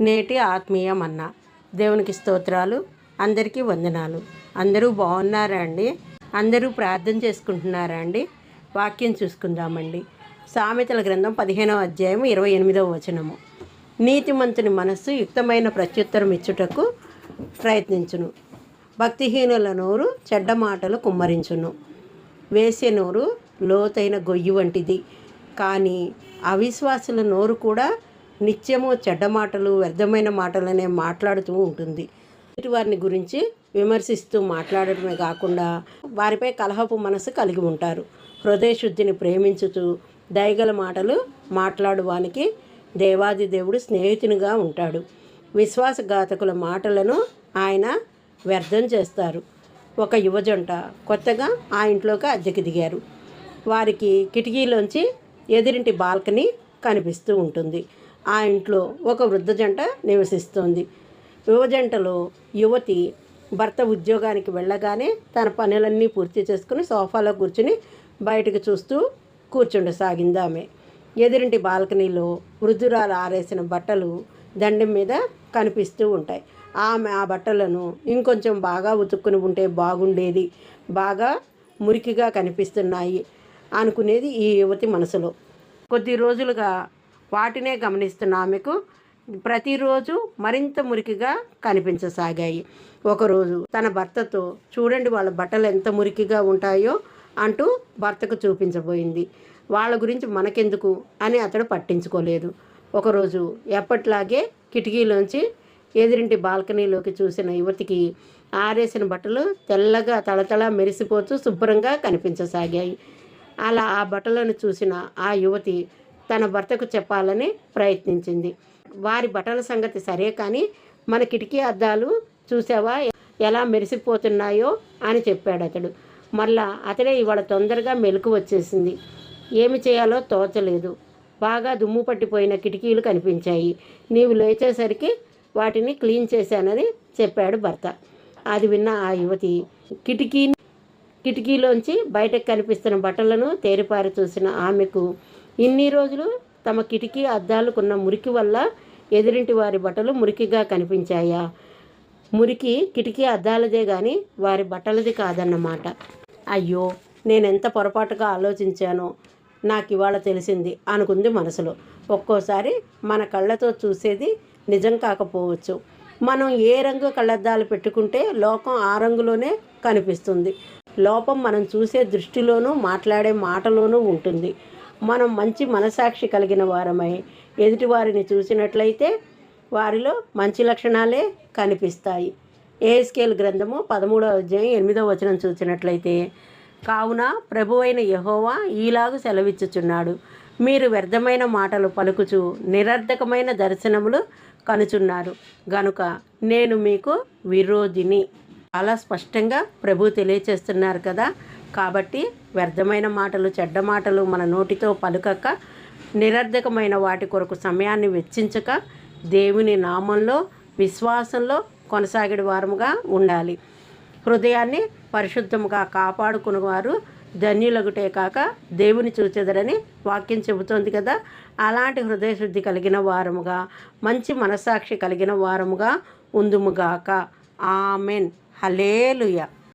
నేటి ఆత్మీయ మన్న దేవునికి స్తోత్రాలు అందరికీ వందనాలు. అందరూ బాగున్నారా అండి? అందరూ ప్రార్థన చేసుకుంటున్నారా అండి? వాక్యం చూసుకుందామండి. సామెతల గ్రంథం పదిహేనవ అధ్యాయం ఇరవై ఎనిమిదవ వచనము. నీతిమంతుని మనస్సు యుక్తమైన ప్రత్యుత్తరం ఇచ్చుటకు ప్రయత్నించును. భక్తిహీనుల నోరు చెడ్డ మాటలు కుమ్మరించును. వేసే నోరు లోతైన గొయ్యి వంటిది. కానీ అవిశ్వాసుల నోరు కూడా నిత్యము చెడ్డ మాటలు వ్యర్థమైన మాటలనే మాట్లాడుతూ ఉంటుంది. ఎదుటి వారిని గురించి విమర్శిస్తూ మాట్లాడటమే కాకుండా వారిపై కలహపు మనసు కలిగి ఉంటారు. హృదయ శుద్ధిని ప్రేమించుతూ దయగల మాటలు మాట్లాడువానికి దేవాది దేవుడు స్నేహితునిగా ఉంటాడు. విశ్వాసఘాతకుల మాటలను ఆయన వ్యర్థం చేస్తారు. ఒక యువజంట కొత్తగా ఆ ఇంట్లోకి అద్దెకి దిగారు. వారికి కిటికీలోంచి ఎదురింటి బాల్కనీ కనిపిస్తూ ఉంటుంది. ఆ ఇంట్లో ఒక వృద్ధ జంట నివసిస్తోంది. యువజంటలో యువతి భర్త ఉద్యోగానికి వెళ్ళగానే తన పనులన్నీ పూర్తి చేసుకుని సోఫాలో కూర్చుని బయటకు చూస్తూ కూర్చుండసాగింది ఆమె ఎదురింటి బాల్కనీలో వృద్ధురాలు ఆరేసిన బట్టలు దండం మీద కనిపిస్తూ ఉంటాయి. ఆమె ఆ బట్టలను ఇంకొంచెం బాగా ఉతుక్కుని ఉంటే బాగుండేది. బాగా మురికిగా కనిపిస్తున్నాయి అనుకునేది ఈ యువతి మనసులో. కొద్ది రోజులుగా వాటినే గమనిస్తున్న ఆమెకు ప్రతిరోజు మరింత మురికిగా కనిపించసాగాయి. ఒకరోజు తన భర్తతో చూడండి వాళ్ళ బట్టలు ఎంత మురికిగా ఉంటాయో అంటూ భర్తకు చూపించబోయింది. వాళ్ళ గురించి మనకెందుకు? అని అతడు పట్టించుకోలేదు. ఒకరోజు ఎప్పట్లాగే కిటికీలోంచి ఎదురింటి బాల్కనీలోకి చూసిన యువతికి ఆరేసిన బట్టలు తెల్లగా తళతళ మెరిసిపోతూ శుభ్రంగా కనిపించసాగాయి. అలా ఆ బట్టలను చూసిన ఆ యువతి తన భర్తకు చెప్పాలని ప్రయత్నించింది. వారి బట్టల సంగతి సరే కానీ మన కిటికీ అద్దాలు చూసావా? ఎలా మెరిసిపోతున్నాయో అని చెప్పాడు అతడు. మళ్ళా అతడే ఇవాళ తొందరగా మెలకు వచ్చేసింది. ఏమి చేయాలో తోచలేదు. బాగా దుమ్ము పట్టిపోయిన కిటికీలు కనిపించాయి. నీవు లేచేసరికి వాటిని క్లీన్ చేశానని చెప్పాడు భర్త. అది విన్న ఆ యువతి కిటికీ కిటికీలోంచి బయటకు కనిపిస్తున్న బట్టలను తేరిపారి చూసిన ఆమెకు ఇన్ని రోజులు తమ కిటికీ అద్దాలకున్న మురికి వల్ల ఎదురింటి వారి బట్టలు మురికిగా కనిపించాయా? మురికి కిటికీ అద్దాలదే కానీ వారి బట్టలది కాదన్నమాట. అయ్యో నేనెంత పొరపాటుగా ఆలోచించానో నాకు ఇవాళ తెలిసింది అనుకుంది మనసులో. ఒక్కోసారి మన కళ్ళతో చూసేది నిజం కాకపోవచ్చు. మనం ఏ రంగు కళ్ళద్దాలు పెట్టుకుంటే లోకం ఆ రంగులోనే కనిపిస్తుంది. లోపం మనం చూసే దృష్టిలోనూ మాట్లాడే మాటలోనూ ఉంటుంది. మనం మంచి మనసాక్షి కలిగిన వారమై ఎదుటివారిని చూసినట్లయితే వారిలో మంచి లక్షణాలే కనిపిస్తాయి. ఏఎస్కేల్ గ్రంథము పదమూడవ అధ్యాయం ఎనిమిదవ వచనం చూసినట్లయితే కావున ప్రభువైన యహోవా ఈలాగు సెలవిచ్చుచున్నాడు. మీరు వ్యర్థమైన మాటలు పలుకుచు నిరర్ధకమైన దర్శనములు కనుచున్నారు. గనుక నేను మీకు విరోధిని. అలా స్పష్టంగా ప్రభు తెలియచేస్తున్నారు కదా. కాబట్టి వ్యర్థమైన మాటలు చెడ్డ మాటలు మన నోటితో పలుకక నిరర్ధకమైన వాటి కొరకు సమయాన్ని వెచ్చించక దేవుని నామంలో విశ్వాసంలో కొనసాగిడి వారముగా ఉండాలి. హృదయాన్ని పరిశుద్ధముగా కాపాడుకునేవారు ధన్యులగుటే కాక దేవుని చూచెదరని వాక్యం చెబుతోంది కదా. అలాంటి హృదయశుద్ధి కలిగిన వారముగా మంచి మనస్సాక్షి కలిగిన వారముగా ఉందుముగాక ఆమెన్. హలేలుయ